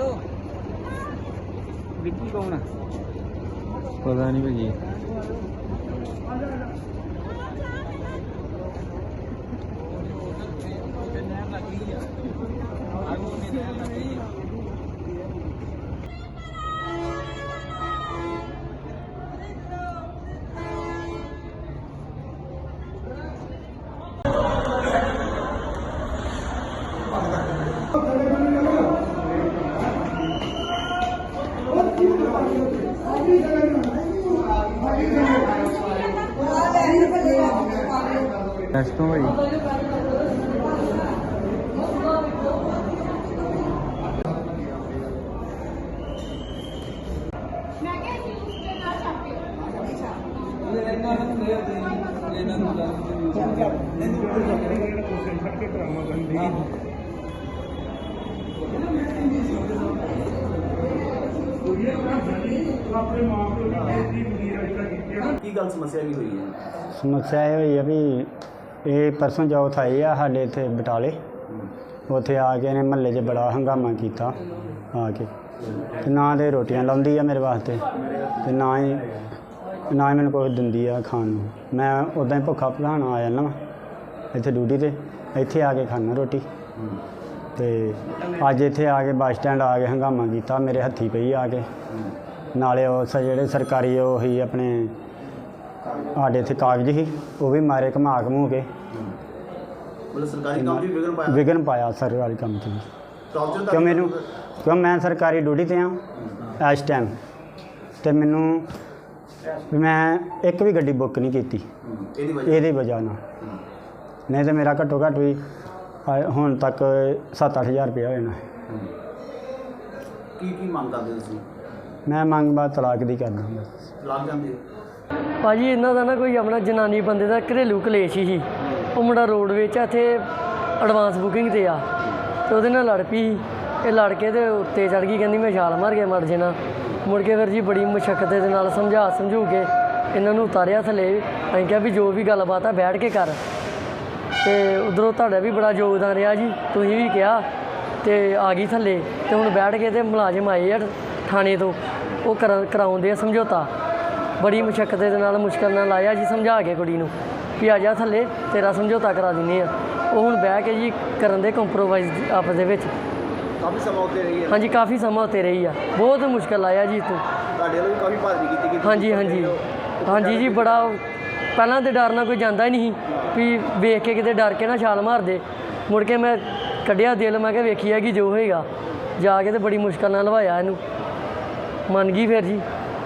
ਦੋ ਵਿੱਕੀ ਕੌਣ ਆ? ਪਤਾ ਨਹੀਂ ਭਈ ਨੈਕਸਟ ਤੋਂ ਭਾਜੀ ਕੀ ਗੱਲ ਸਮੱਸਿਆ ਕੀ ਹੋਈ ਹੈ? ਸਮੱਸਿਆ ਇਹ ਹੋਈ ਆ ਵੀ ਇਹ ਪਰਸੋਂ ਜੌਥ ਆਈ ਆ ਸਾਡੇ ਇੱਥੇ ਬਟਾਲੇ। ਉੱਥੇ ਆ ਕੇ ਇਹਨੇ ਮਹੱਲੇ 'ਚ ਬੜਾ ਹੰਗਾਮਾ ਕੀਤਾ ਆ ਕੇ। ਤੇ ਨਾ ਦੇ ਰੋਟੀਆਂ ਲਾਉਂਦੀ ਆ ਮੇਰੇ ਵਾਸਤੇ, ਤੇ ਨਾ ਹੀ ਨਾ ਹੀ ਮੈਨੂੰ ਕੁਛ ਦਿੰਦੀ ਆ ਖਾਣ ਨੂੰ। ਮੈਂ ਉਦਾਂ ਹੀ ਭੁੱਖਾ ਭਲਾਣ ਆ ਜਾਂਦਾ ਵਾਂ, ਇੱਥੇ ਡਿਊਟੀ ਤੇ, ਇੱਥੇ ਆ ਕੇ ਖਾਣਾ ਰੋਟੀ। ਤੇ ਅੱਜ ਇੱਥੇ ਆ ਕੇ ਬੱਸ ਸਟੈਂਡ ਆ ਕੇ ਹੰਗਾਮਾ ਕੀਤਾ, ਮੇਰੇ ਹੱਥੀ ਪਈ ਆ ਕੇ। ਨਾਲੇ ਉਹ ਜਿਹੜੇ ਸਰਕਾਰੀ ਉਹ ਹੀ ਆਪਣੇ ਸਾਡੇ ਇੱਥੇ ਕਾਗਜ਼ ਸੀ ਉਹ ਵੀ ਮਾਰੇ ਘੁਮਾ ਘਮੂ ਕੇ। ਮਤਲਬ ਸਰਕਾਰੀ ਕੰਮ ਦੀ ਵਿਗੜ ਪਾਇਆ? ਵਿਗਨ ਪਾਇਆ ਸਰਕਾਰੀ ਕੰਮ 'ਚ ਵੀ। ਟੌਰਚਰ ਕਿਉਂ ਮੈਨੂੰ ਕਿਉਂ ਮੈਂ ਸਰਕਾਰੀ ਡਿਊਟੀ ਤੇ ਆ ਇਸ ਟਾਈਮ ਤੇ ਮੈਨੂੰ ਵੀ ਮੈਂ ਇੱਕ ਵੀ ਗੱਡੀ ਬੁੱਕ ਨਹੀਂ ਕੀਤੀ। ਇਹਦੀ ਵਜ੍ਹਾ? ਇਹਦੀ ਵਜ੍ਹਾ ਨਾਲ। ਨਹੀਂ ਤੇ ਮੇਰਾ ਘੱਟੋ ਘੱਟ ਵੀ ਆ- ਹੁਣ ਤੱਕ 7-8000 ਰੁਪਇਆ ਹੋ ਜਾਣਾ। ਕੀ ਕੀ ਮੰਗ ਕਰਦੇ ਤੁਸੀਂ? ਮੈਂ ਮੰਗ ਬਾਅਦ ਤਲਾਕ ਦੀ ਕਰਦਾ। ਬਸ ਲੱਗ ਜਾਂਦੇ ਭਾਜੀ, ਇਹਨਾਂ ਦਾ ਨਾ ਕੋਈ ਆਪਣਾ ਜਨਾਨੀ ਬੰਦੇ ਦਾ ਘਰੇਲੂ ਕਲੇਸ਼ ਹੀ ਸੀ। ਉਹ ਮੁੰਡਾ ਰੋਡ ਵਿੱਚ ਆ, ਇੱਥੇ ਐਡਵਾਂਸ ਬੁਕਿੰਗ ਤੇ ਆ। ਤੇ ਉਹਦੇ ਨਾਲ ਲੜ ਪਈ। ਇਹ ਲੜ ਕੇ ਤੇ ਉੱਤੇ ਚੜ ਗਈ, ਕਹਿੰਦੀ, ਮੈਂ ਛਾਲ ਮਾਰ ਕੇ ਮਰ ਜਾਣਾ। ਮੁੜ ਕੇ ਫਿਰ ਜੀ ਬੜੀ ਮੁਸ਼ਕਲ ਦੇ ਨਾਲ ਸਮਝਾ ਸਮਝੂ ਕੇ ਇਹਨਾਂ ਨੂੰ ਉਤਾਰਿਆ ਥੱਲੇ। ਅਸੀਂ ਕਿਹਾ ਵੀ ਜੋ ਵੀ ਗੱਲਬਾਤ ਆ, ਬੈਠ ਕੇ ਕਰ। ਤੇ ਉਧਰੋਂ ਤੁਹਾਡਾ ਵੀ ਬੜਾ ਯੋਗਦਾਨ ਰਿਹਾ ਜੀ। ਤੁਸੀਂ ਵੀ ਕਿਹਾ ਤੇ ਆ ਗਈ ਥੱਲੇ। ਤੇ ਹੁਣ ਬੈਠ ਕੇ ਤੇ ਮੁਲਾਜ਼ਮ ਆਏ ਆ ਥਾਣੇ ਤੋਂ। ਉਹ ਕਰਾ- ਕਰਾਉਂਦੇ ਆ ਸਮਝੌਤਾ। ਬੜੀ ਮੁਸ਼ਕਲ ਦੇ ਨਾਲ ਮੁਸ਼ਕਲ ਨਾਲ ਲਾਇਆ ਜੀ ਸਮਝਾ ਕੇ ਕੁੜੀ ਨੂੰ ਵੀ ਆ ਜਾ ਥੱਲੇ ਤੇਰਾ ਸਮਝੌਤਾ ਕਰਾ ਦਿੰਨੇ ਆ। ਉਹ ਹੁਣ ਬਹਿ ਕੇ ਜੀ ਕਰਨ ਦੇ ਕੰਪਰੋਮਾਈਜ਼ ਆਪਸ ਦੇ ਵਿੱਚ। ਕਾਫੀ ਸਮਾਂ ਉੱਤੇ ਰਹੀ ਹੈ ਹਾਂਜੀ ਕਾਫੀ ਸਮਾਂ ਉੱਤੇ ਰਹੀ ਆ। ਬਹੁਤ ਮੁਸ਼ਕਲ ਆਇਆ ਜੀ ਤੂੰ ਤੁਹਾਡੇ ਵੱਲੋਂ ਵੀ ਕਾਫੀ ਭਾਰੀ ਕੀਤੀ ਗਈ। ਹਾਂਜੀ ਹਾਂਜੀ। ਹਾਂਜੀ ਜੀ ਬੜਾ ਪਹਿਲਾਂ ਤੇ ਡਰ ਨਾਲ ਕੋਈ ਜਾਂਦਾ ਹੀ ਨਹੀਂ ਵੀ ਵੇਖ ਕੇ ਕਿਤੇ ਡਰ ਕੇ ਨਾ ਛਾਲ ਮਾਰ ਦੇ। ਮੁੜ ਕੇ ਮੈਂ ਕੱਢਿਆ ਦਿਲ ਮੈਂ ਕਿਹਾ ਵੇਖੀ ਕਿ ਜੋ ਹੋਏਗਾ। ਜਾ ਕੇ ਤੇ ਬੜੀ ਮੁਸ਼ਕਲ ਨਾਲ ਲਵਾਇਆ ਇਹਨੂੰ। ਮੰਨ ਗਈ ਫਿਰ ਜੀ।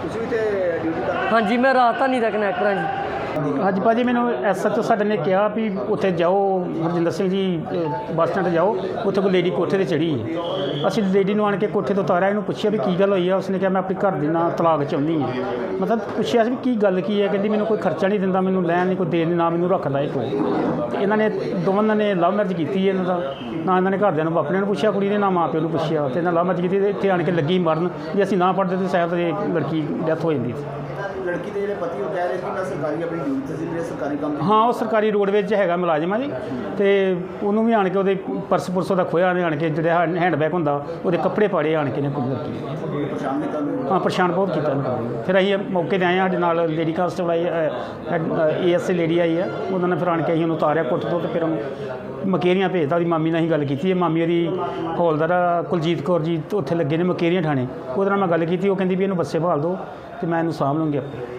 ਤੁਸੀਂ ਵੀ ਤੇ ਡਿਊਟੀ ਕਰਦੇ ਹਾਂਜੀ ਮੈਂ ਰਾਜਧਾਨੀ ਦਾ ਕਨੈਕਟਰ ਹਾਂ ਜੀ। ਹਾਂਜੀ ਭਾਜੀ ਮੈਨੂੰ ਐਸਐਚਓ ਸਾਡੇ ਨੇ ਕਿਹਾ ਵੀ ਉੱਥੇ ਜਾਓ, ਹਰਜਿੰਦਰ ਸਿੰਘ ਜੀ ਬੱਸ ਸਟੈਂਡ ਜਾਓ, ਉੱਥੇ ਕੋਈ ਲੇਡੀ ਕੋਠੇ ਤੇ ਚੜੀ ਹੈ। ਅਸੀਂ ਲੇਡੀ ਨੂੰ ਆਣ ਕੇ ਕੋਠੇ ਤੋਂ ਉਤਾਰਿਆ, ਇਹਨੂੰ ਪੁੱਛਿਆ ਵੀ ਕੀ ਗੱਲ ਹੋਈ ਆ, ਉਸਨੇ ਕਿਹਾ ਮੈਂ ਆਪਣੀ ਘਰ ਦੀ ਨਾਲ ਤਲਾਕ ਚਾਹੁੰਦੀ ਹਾਂ। ਮਤਲਬ ਪੁੱਛਿਆ ਸੀ ਵੀ ਕੀ ਗੱਲ ਕੀ ਹੈ, ਕਹਿੰਦੀ ਮੈਨੂੰ ਕੋਈ ਖਰਚਾ ਨਹੀਂ ਦਿੰਦਾ, ਮੈਨੂੰ ਲੈਣ ਨਹੀਂ ਕੋਈ ਦੇਣ ਨਹੀਂ ਨਾ ਮੈਨੂੰ ਰੱਖਦਾ ਇਹ ਕੋਈ। ਤੇ ਇਹਨਾਂ ਨੇ ਦੋਵਾਂ ਨੇ ਲਵ ਮੈਰਿਜ ਕੀਤੀ ਇਹਨਾਂ ਦਾ। ਨਾ ਇਹਨਾਂ ਨੇ ਘਰਦਿਆਂ ਨੂੰ, ਆਪਣੇ ਨੂੰ ਪੁੱਛਿਆ, ਕੁੜੀ ਨੇ ਨਾ ਮਾਂ ਪਿਓ ਨੂੰ ਪੁੱਛਿਆ। ਤੇ ਇਹਨਾਂ ਲਵ ਮੈਰਿਜ ਕੀਤੀ ਤੇ ਇੱਥੇ ਆਣ ਕੇ ਲੱਗੀ ਮਰਨ ਜੇ ਅਸੀਂ ਨਾ ਪੜਦੇ ਤੇ ਸਾਹਿਬ ਇਹ ਲੜਕੀ ਡੈਥ ਹੋ ਜਾਂਦੀ ਸੀ। ਲੜਕੀ ਦੇ ਜਿਹੜੇ ਪਤੀ ਉਹ ਕਹਿ ਰਹੇ ਸੀ, ਮੈਂ ਸਰਕਾਰੀ ਆਪਣੀ ਸਰਕਾਰੀ ਕੰਮ ਹਾਂ ਉਹ ਸਰਕਾਰੀ ਰੋਡ ਵਿੱਚ ਹੈਗਾ ਮੁਲਾਜ਼ਮ ਆ ਜੀ। ਤੇ ਉਹਨੂੰ ਵੀ ਆਣ ਕੇ ਉਹਦੇ ਪਰਸ ਪੁਰਸ ਉਹਦਾ ਖੋਇਆ ਆਣ ਕੇ ਜਿਹੜਾ ਹੈਂਡਬੈਗ ਹੁੰਦਾ ਉਹਦੇ ਕੱਪੜੇ ਪਾੜੇ ਆਣ ਕੇ ਨੇ ਲੱਗੀ ਦੇ ਤੁਹਾਨੂੰ ਹਾਂ ਪਰੇਸ਼ਾਨ ਬਹੁਤ ਕੀਤਾ ਇਹਨੂੰ ਫਿਰ ਅਸੀਂ ਮੌਕੇ ਤੇ ਆਏ ਹਾਂ ਸਾਡੇ ਨਾਲ ਲੇਡੀ ਕਾਂਸਟੇਬਲ ਆਈ ਏਐਸਏ ਲੇਡੀ ਆਈ ਆ। ਉਹਨਾਂ ਨੇ ਫਿਰ ਆਣ ਕੇ ਅਸੀਂ ਉਹਨੂੰ ਉਤਾਰਿਆ ਕੁੱਟ ਤੋਂ ਤੇ ਫਿਰ ਉਹਨੂੰ ਮਕੇਰੀਆਂ ਭੇਜਤਾ ਉਹਦੀ ਮਾਮੀ ਨਾਲ ਅਸੀਂ ਗੱਲ ਕੀਤੀ। ਹੈ ਮਾਮੀ ਉਹਦੀ ਹੌਲਦਾਰ ਕੁਲਜੀਤ ਕੌਰ ਜੀ ਉੱਥੇ ਲੱਗੇ ਨੇ ਮਕੇਰੀਆਂ ਥਾਣੇ। ਉਹਦੇ ਨਾਲ ਮੈਂ ਗੱਲ ਕੀਤੀ ਉਹ ਕਹਿੰਦੀ ਵੀ ਇਹਨੂੰ ਬੱਸੇ ਭਾਲ ਦਿਓ ਤੇ ਮੈਂ ਇਹਨੂੰ ਸਾਂਭ ਲਵਾਂਗੀ ਆਪੇ।